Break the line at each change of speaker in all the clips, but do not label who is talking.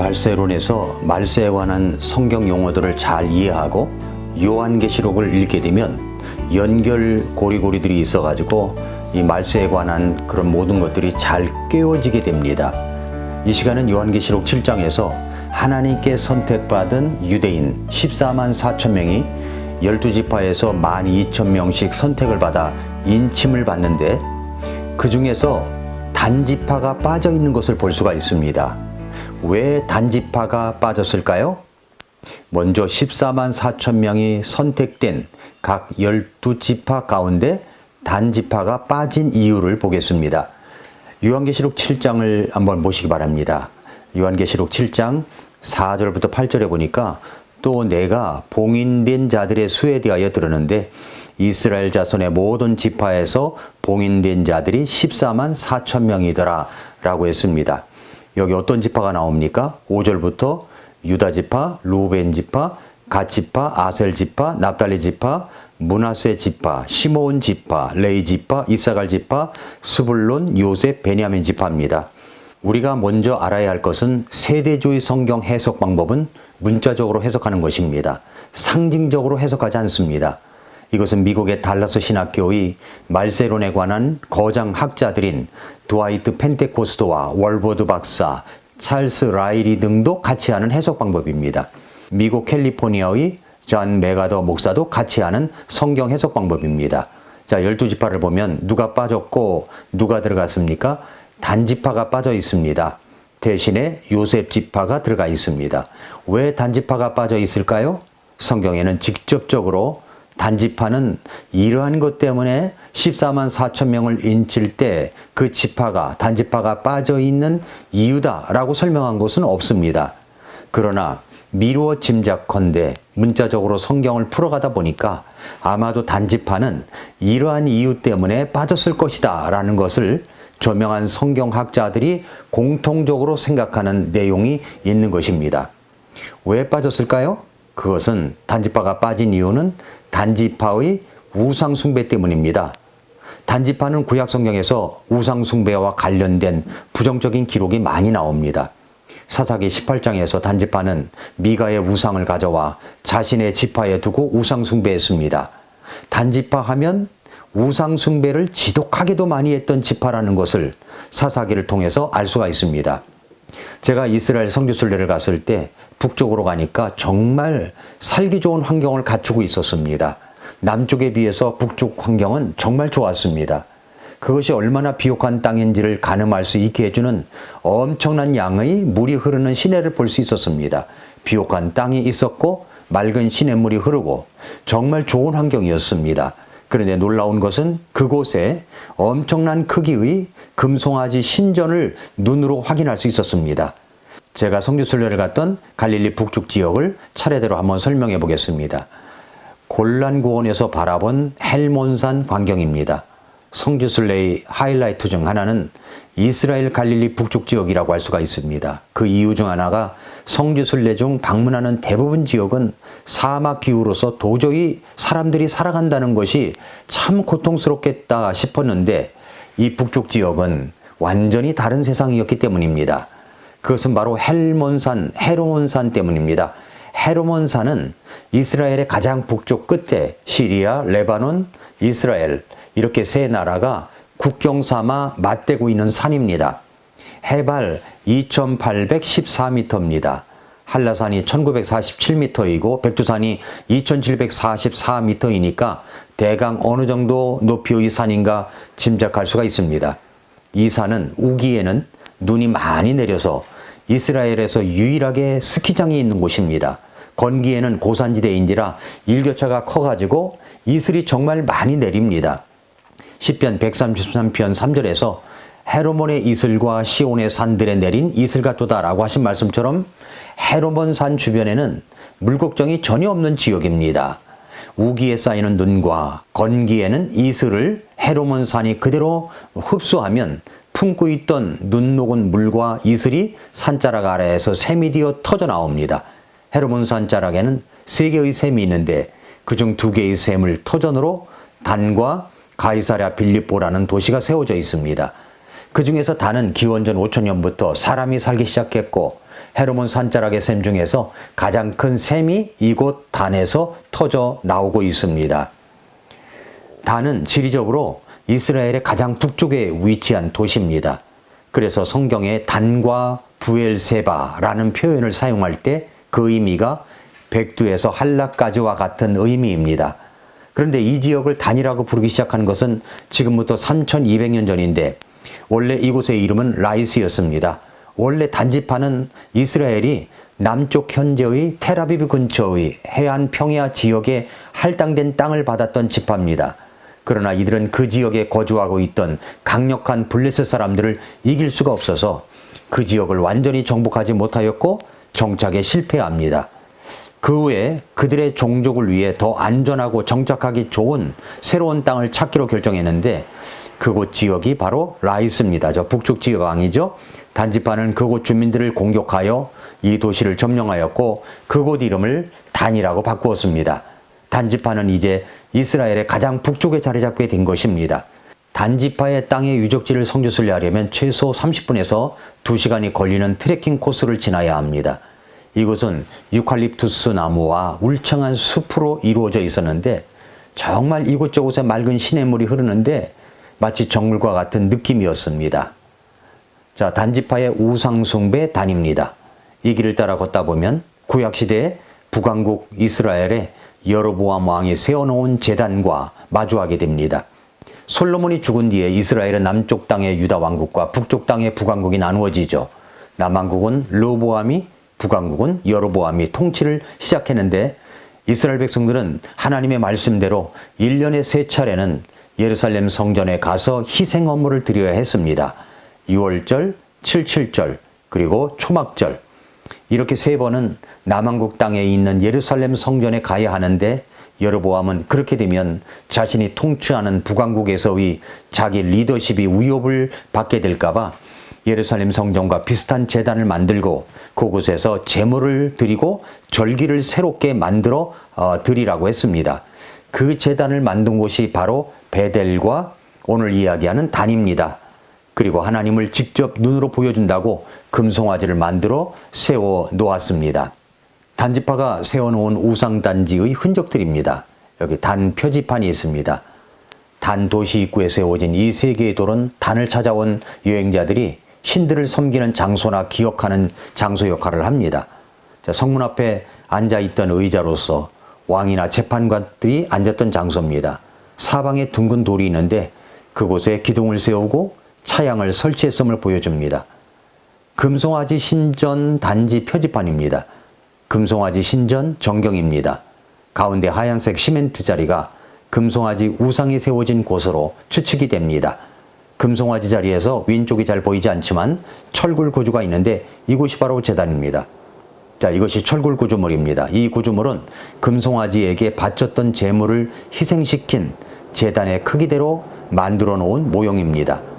말세론에서 말세에 관한 성경 용어들을 잘 이해하고 요한계시록을 읽게 되면 연결 고리고리들이 있어가지고 이 말세에 관한 그런 모든 것들이 잘 깨어지게 됩니다. 이 시간은 요한계시록 7장에서 하나님께 선택받은 유대인 14만 4천 명이 12지파에서 1만 2천 명씩 선택을 받아 인침을 받는데 그 중에서 단지파가 빠져 있는 것을 볼 수가 있습니다. 왜 단지파가 빠졌을까요? 먼저 14만 4천 명이 선택된 각 12지파 가운데 단지파가 빠진 이유를 보겠습니다. 요한계시록 7장을 한번 보시기 바랍니다. 요한계시록 7장 4절부터 8절에 보니까 또 내가 봉인된 자들의 수에 대하여 들었는데 이스라엘 자손의 모든 지파에서 봉인된 자들이 14만 4천 명이더라 라고 했습니다. 여기 어떤 지파가 나옵니까? 5절부터 유다 지파, 루벤 지파, 갓 지파, 아셀 지파, 납달리 지파, 문하세 지파, 시므온 지파, 레이 지파, 이사갈 지파, 스불론, 요셉, 베냐민 지파입니다. 우리가 먼저 알아야 할 것은 세대주의 성경 해석 방법은 문자적으로 해석하는 것입니다. 상징적으로 해석하지 않습니다. 이것은 미국의 달라스 신학교의 말세론에 관한 거장 학자들인 드와이트 펜테코스토와 월버드 박사, 찰스 라이리 등도 같이 하는 해석 방법입니다. 미국 캘리포니아의 존 메가더 목사도 같이 하는 성경 해석 방법입니다. 자, 열두 지파를 보면 누가 빠졌고 누가 들어갔습니까? 단지파가 빠져 있습니다. 대신에 요셉 지파가 들어가 있습니다. 왜 단지파가 빠져 있을까요? 성경에는 직접적으로 단지파는 이러한 것 때문에 14만 4천 명을 인칠 때 그 지파가 단지파가 빠져 있는 이유다라고 설명한 것은 없습니다. 그러나 미루어 짐작컨대 문자적으로 성경을 풀어가다 보니까 아마도 단지파는 이러한 이유 때문에 빠졌을 것이다 라는 것을 조명한 성경학자들이 공통적으로 생각하는 내용이 있는 것입니다. 왜 빠졌을까요? 그것은 단지파가 빠진 이유는 단지파의 우상숭배 때문입니다. 단지파는 구약성경에서 우상숭배와 관련된 부정적인 기록이 많이 나옵니다. 사사기 18장에서 단지파는 미가의 우상을 가져와 자신의 지파에 두고 우상숭배했습니다. 단지파 하면 우상숭배를 지독하게도 많이 했던 지파라는 것을 사사기를 통해서 알 수가 있습니다. 제가 이스라엘 성지순례를 갔을 때 북쪽으로 가니까 정말 살기 좋은 환경을 갖추고 있었습니다. 남쪽에 비해서 북쪽 환경은 정말 좋았습니다. 그것이 얼마나 비옥한 땅인지를 가늠할 수 있게 해주는 엄청난 양의 물이 흐르는 시내를 볼 수 있었습니다. 비옥한 땅이 있었고 맑은 시냇물이 흐르고 정말 좋은 환경이었습니다. 그런데 놀라운 것은 그곳에 엄청난 크기의 금송아지 신전을 눈으로 확인할 수 있었습니다. 제가 성지순례를 갔던 갈릴리 북쪽 지역을 차례대로 한번 설명해 보겠습니다. 골란고원에서 바라본 헬몬산 광경입니다. 성지순례의 하이라이트 중 하나는 이스라엘 갈릴리 북쪽 지역이라고 할 수가 있습니다. 그 이유 중 하나가 성지순례 중 방문하는 대부분 지역은 사막 기후로서 도저히 사람들이 살아간다는 것이 참 고통스럽겠다 싶었는데 이 북쪽 지역은 완전히 다른 세상이었기 때문입니다. 그것은 바로 헬몬산, 헤로몬산 때문입니다. 헤로몬산은 이스라엘의 가장 북쪽 끝에 시리아, 레바논, 이스라엘 이렇게 세 나라가 국경 삼아 맞대고 있는 산입니다. 해발 2814m입니다. 한라산이 1947m이고 백두산이 2744m이니까 대강 어느 정도 높이의 산인가 짐작할 수가 있습니다. 이 산은 우기에는 눈이 많이 내려서 이스라엘에서 유일하게 스키장이 있는 곳입니다. 건기에는 고산지대인지라 일교차가 커가지고 이슬이 정말 많이 내립니다. 10편 133편 3절에서 헤로몬의 이슬과 시온의 산들에 내린 이슬 같도다라고 하신 말씀처럼 헤로몬 산 주변에는 물 걱정이 전혀 없는 지역입니다. 우기에 쌓이는 눈과 건기에는 이슬을 헤로몬 산이 그대로 흡수하면 품고 있던 눈 녹은 물과 이슬이 산자락 아래에서 샘이 되어 터져 나옵니다. 헤르몬 산자락에는 세 개의 샘이 있는데 그중 두 개의 샘을 터전으로 단과 가이사랴 빌립보라는 도시가 세워져 있습니다. 그 중에서 단은 기원전 5천년부터 사람이 살기 시작했고 헤르몬 산자락의 샘 중에서 가장 큰 샘이 이곳 단에서 터져 나오고 있습니다. 단은 지리적으로 이스라엘의 가장 북쪽에 위치한 도시입니다. 그래서 성경에 단과 부엘세바라는 표현을 사용할 때 그 의미가 백두에서 한라까지와 같은 의미입니다. 그런데 이 지역을 단이라고 부르기 시작한 것은 지금부터 3200년 전인데 원래 이곳의 이름은 라이스였습니다. 원래 단지파는 이스라엘이 남쪽 현재의 테라비브 근처의 해안 평야 지역에 할당된 땅을 받았던 지파입니다. 그러나 이들은 그 지역에 거주하고 있던 강력한 블레셋 사람들을 이길 수가 없어서 그 지역을 완전히 정복하지 못하였고 정착에 실패합니다. 그 후에 그들의 종족을 위해 더 안전하고 정착하기 좋은 새로운 땅을 찾기로 결정했는데 그곳 지역이 바로 라이스입니다. 저 북쪽 지역 왕이죠. 단지파는 그곳 주민들을 공격하여 이 도시를 점령하였고 그곳 이름을 단이라고 바꾸었습니다. 단지파는 이제 이스라엘의 가장 북쪽에 자리 잡게 된 것입니다. 단지파의 땅의 유적지를 성지순례 하려면 최소 30분에서 2시간이 걸리는 트레킹 코스를 지나야 합니다. 이곳은 유칼립투스 나무와 울창한 숲으로 이루어져 있었는데 정말 이곳저곳에 맑은 시냇물이 흐르는데 마치 정글과 같은 느낌이었습니다. 자, 단지파의 우상숭배 단입니다. 이 길을 따라 걷다 보면 구약시대에 북왕국 이스라엘에 여로보암 왕이 세워놓은 재단과 마주하게 됩니다. 솔로몬이 죽은 뒤에 이스라엘은 남쪽 땅의 유다 왕국과 북쪽 땅의 북왕국이 나누어지죠. 남왕국은 르보암이 북왕국은 여로보암이 통치를 시작했는데 이스라엘 백성들은 하나님의 말씀대로 1년에 세 차례는 예루살렘 성전에 가서 희생 업무를 드려야 했습니다. 6월절, 77절, 그리고 초막절. 이렇게 세 번은 남왕국 땅에 있는 예루살렘 성전에 가야 하는데 여로보암은 그렇게 되면 자신이 통치하는 북왕국에서의 자기 리더십이 위협을 받게 될까봐 예루살렘 성전과 비슷한 재단을 만들고 그곳에서 제물을 드리고 절기를 새롭게 만들어 어, 드리라고 했습니다. 그 재단을 만든 곳이 바로 베델과 오늘 이야기하는 단입니다. 그리고 하나님을 직접 눈으로 보여준다고 금송아지를 만들어 세워 놓았습니다. 단지파가 세워놓은 우상단지의 흔적들입니다. 여기 단 표지판이 있습니다. 단 도시 입구에 세워진 이 세 개의 돌은 단을 찾아온 여행자들이 신들을 섬기는 장소나 기억하는 장소 역할을 합니다. 자, 성문 앞에 앉아있던 의자로서 왕이나 재판관들이 앉았던 장소입니다. 사방에 둥근 돌이 있는데 그곳에 기둥을 세우고 차양을 설치했음을 보여줍니다. 금송아지 신전 단지 표지판입니다. 금송아지 신전 정경입니다. 가운데 하얀색 시멘트 자리가 금송아지 우상이 세워진 곳으로 추측이 됩니다. 금송아지 자리에서 왼쪽이 잘 보이지 않지만 철굴 구조가 있는데 이곳이 바로 재단입니다. 자, 이것이 철굴 구조물입니다. 이 구조물은 금송아지에게 바쳤던 재물을 희생시킨 재단의 크기대로 만들어 놓은 모형입니다.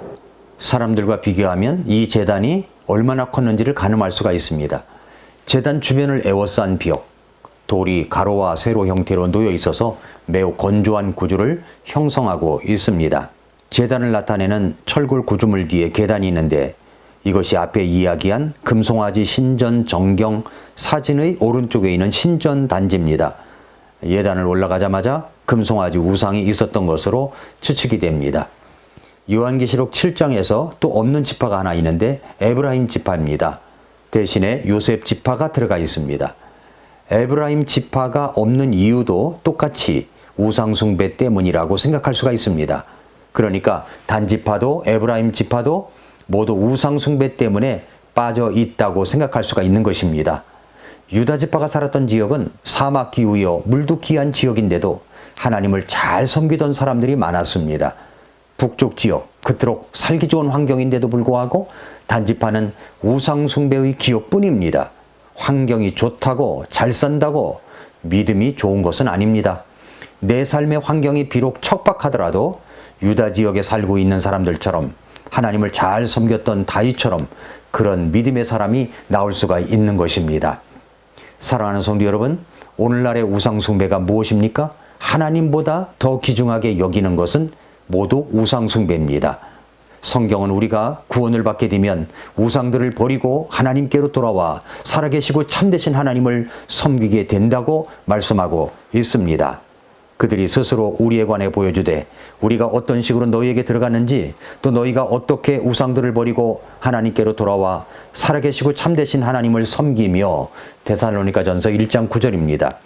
사람들과 비교하면 이 재단이 얼마나 컸는지를 가늠할 수가 있습니다. 재단 주변을 에워싼 벽, 돌이 가로와 세로 형태로 놓여 있어서 매우 건조한 구조를 형성하고 있습니다. 재단을 나타내는 철골 구조물 뒤에 계단이 있는데 이것이 앞에 이야기한 금송아지 신전 정경 사진의 오른쪽에 있는 신전 단지입니다. 예단을 올라가자마자 금송아지 우상이 있었던 것으로 추측이 됩니다. 요한계시록 7장에서 또 없는 지파가 하나 있는데 에브라임 지파입니다. 대신에 요셉 지파가 들어가 있습니다. 에브라임 지파가 없는 이유도 똑같이 우상숭배 때문이라고 생각할 수가 있습니다. 그러니까 단지파도 에브라임 지파도 모두 우상숭배 때문에 빠져 있다고 생각할 수가 있는 것입니다. 유다 지파가 살았던 지역은 사막 기후여 물도 귀한 지역인데도 하나님을 잘 섬기던 사람들이 많았습니다. 북쪽 지역 그토록 살기 좋은 환경인데도 불구하고 단지파는 우상숭배의 기업뿐입니다. 환경이 좋다고 잘 산다고 믿음이 좋은 것은 아닙니다. 내 삶의 환경이 비록 척박하더라도 유다 지역에 살고 있는 사람들처럼 하나님을 잘 섬겼던 다윗처럼 그런 믿음의 사람이 나올 수가 있는 것입니다. 사랑하는 성도 여러분, 오늘날의 우상숭배가 무엇입니까? 하나님보다 더 귀중하게 여기는 것은 모두 우상숭배입니다. 성경은 우리가 구원을 받게 되면 우상들을 버리고 하나님께로 돌아와 살아계시고 참되신 하나님을 섬기게 된다고 말씀하고 있습니다. 그들이 스스로 우리에 관해 보여주되 우리가 어떤 식으로 너희에게 들어갔는지 또 너희가 어떻게 우상들을 버리고 하나님께로 돌아와 살아계시고 참되신 하나님을 섬기며 데살로니가 전서 1장 9절입니다.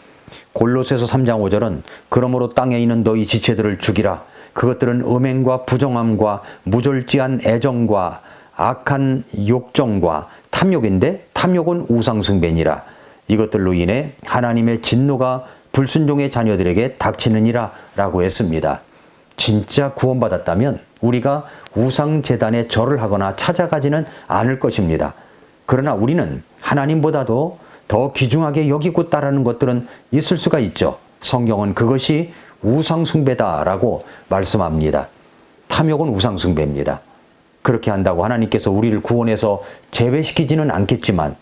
골로새서 3장 5절은 그러므로 땅에 있는 너희 지체들을 죽이라 그것들은 음행과 부정함과 무절제한 애정과 악한 욕정과 탐욕인데 탐욕은 우상숭배니라 이것들로 인해 하나님의 진노가 불순종의 자녀들에게 닥치느니라 라고 했습니다. 진짜 구원받았다면 우리가 우상재단에 절을 하거나 찾아가지는 않을 것입니다. 그러나 우리는 하나님보다도 더 귀중하게 여기고 따르는 것들은 있을 수가 있죠. 성경은 그것이 우상숭배다라고 말씀합니다. 탐욕은 우상숭배입니다. 그렇게 한다고 하나님께서 우리를 구원해서 제외시키지는 않겠지만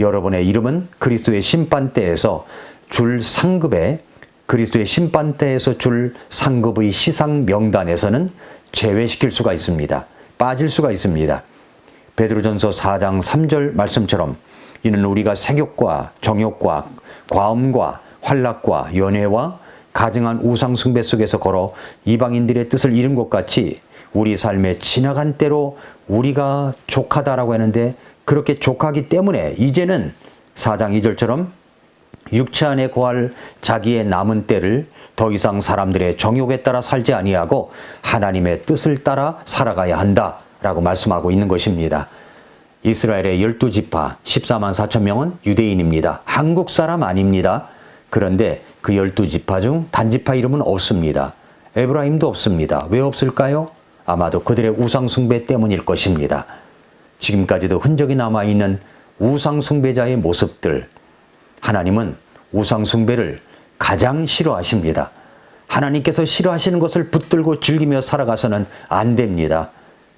여러분의 이름은 그리스도의 심판대에서 줄 상급에 그리스도의 심판대에서 줄 상급의 시상 명단에서는 제외시킬 수가 있습니다. 빠질 수가 있습니다. 베드로전서 4장 3절 말씀처럼 이는 우리가 색욕과 정욕과 과음과 환락과 연애와 가증한 우상 숭배 속에서 걸어 이방인들의 뜻을 잃은 것 같이 우리 삶의 지나간 때로 우리가 족하다라고 하는데 그렇게 족하기 때문에 이제는 4장 2절처럼 육체 안에 거할 자기의 남은 때를 더 이상 사람들의 정욕에 따라 살지 아니하고 하나님의 뜻을 따라 살아가야 한다라고 말씀하고 있는 것입니다. 이스라엘의 열두 지파 14만 4천 명은 유대인입니다. 한국 사람 아닙니다. 그런데 그 열두 지파 중 단지파 이름은 없습니다. 에브라임도 없습니다. 왜 없을까요? 아마도 그들의 우상 숭배 때문일 것입니다. 지금까지도 흔적이 남아 있는 우상 숭배자의 모습들 하나님은 우상 숭배를 가장 싫어하십니다. 하나님께서 싫어하시는 것을 붙들고 즐기며 살아가서는 안 됩니다.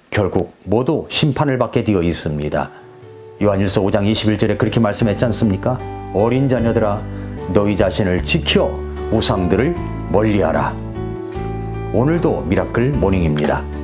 결국 모두 심판을 받게 되어 있습니다. 요한일서 5장 21절에 그렇게 말씀했지 않습니까? 어린 자녀들아 너희 자신을 지켜 우상들을 멀리하라. 오늘도 미라클 모닝입니다.